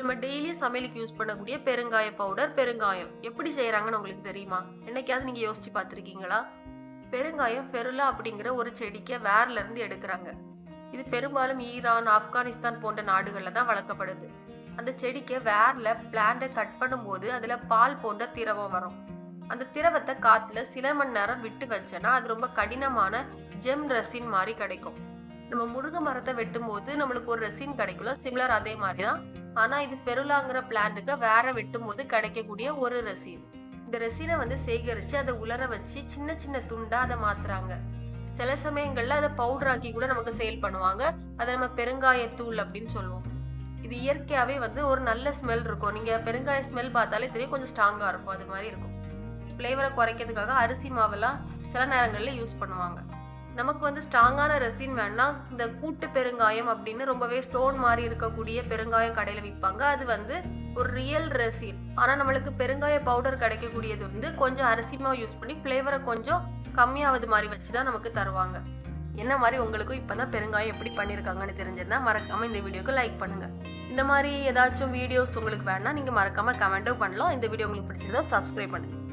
நம்ம டெய்லி சமையலுக்கு யூஸ் பண்ணக்கூடிய பெருங்காய பவுடர் பெருங்காயம். எப்படி செய்கிறாங்கன்னு உங்களுக்கு தெரியுமா? என்னைக்காவது நீங்கள் யோசிச்சு பார்த்துருக்கீங்களா? பெருங்காயம் ஃபெருலா அப்படிங்கிற ஒரு செடிக்கை வேர்லேருந்து எடுக்கிறாங்க. இது பெரும்பாலும் ஈரான் ஆப்கானிஸ்தான் போன்ற நாடுகளில் தான் வளர்க்கப்படுது. அந்த செடிக்கு வேர்ல பிளான்ட்டை கட் பண்ணும்போது அதில் பால் போன்ற திரவம் வரும். அந்த திரவத்தை காற்றுல சில மணி நேரம் விட்டு வச்சேன்னா அது ரொம்ப கடினமான ஜெம் ரெசின் மாதிரி கிடைக்கும். நம்ம முருங்கை மரத்தை வெட்டும் போது நம்மளுக்கு ஒரு ரெசின் கிடைக்கும்ல சிமிலர் அதே மாதிரி தான். ஆனால் இது பெருலாங்கிற பிளான்ட்டுக்கு வேற வெட்டும் போது கிடைக்கக்கூடிய ஒரு ரெசின் இந்த ரெசினை வந்து சேகரித்து அதை உலர வச்சு சின்ன சின்ன துண்டா அதை மாத்துறாங்க. சில சமயங்கள்ல அதை பவுடர் ஆக்கி கூட நமக்கு சேல் பண்ணுவாங்க. அதை நம்ம பெருங்காயத்தூள் அப்படின்னு சொல்லுவோம். இது இயற்கையாகவே வந்து ஒரு நல்ல ஸ்மெல் இருக்கும். நீங்கள் பெருங்காய ஸ்மெல் பார்த்தாலே தெரியும் கொஞ்சம் ஸ்ட்ராங்காக இருக்கும். அது மாதிரி இருக்கும். ஃப்ளேவரை குறைக்கிறதுக்காக அரிசி மாவெல்லாம் சில நேரங்களில் யூஸ் பண்ணுவாங்க. நமக்கு வந்து ஸ்ட்ராங்கான ரெசின் வேணா இந்த கூட்டு பெருங்காயம் அப்படின்னு ரொம்பவே ஸ்டோன் மாதிரி இருக்கக்கூடிய பெருங்காயம் கடையில் விற்பாங்க அது வந்து ஒரு ரியல் ரெசின் ஆனால் நம்மளுக்கு பெருங்காய பவுடர் கிடைக்கக்கூடியது வந்து கொஞ்சம் அரிசி மாவு யூஸ் பண்ணி ஃப்ளேவரை கொஞ்சம் கம்மியாவது மாதிரி வச்சு தான் நமக்கு தருவாங்க. என்ன மாதிரி உங்களுக்கும் இப்போ தான் பெருங்காயம் எப்படி பண்ணியிருக்காங்கன்னு தெரிஞ்சிருந்தா மறக்காமல் இந்த வீடியோக்கு லைக் பண்ணுங்கள் இந்த மாதிரி ஏதாச்சும் வீடியோஸ் உங்களுக்கு வேணால் நீங்கள் மறக்காமல் கமெண்ட்டும் பண்ணலாம். இந்த வீடியோ உங்களுக்கு பிடிச்சிருந்தா சப்ஸ்கிரைப் பண்ணுங்கள்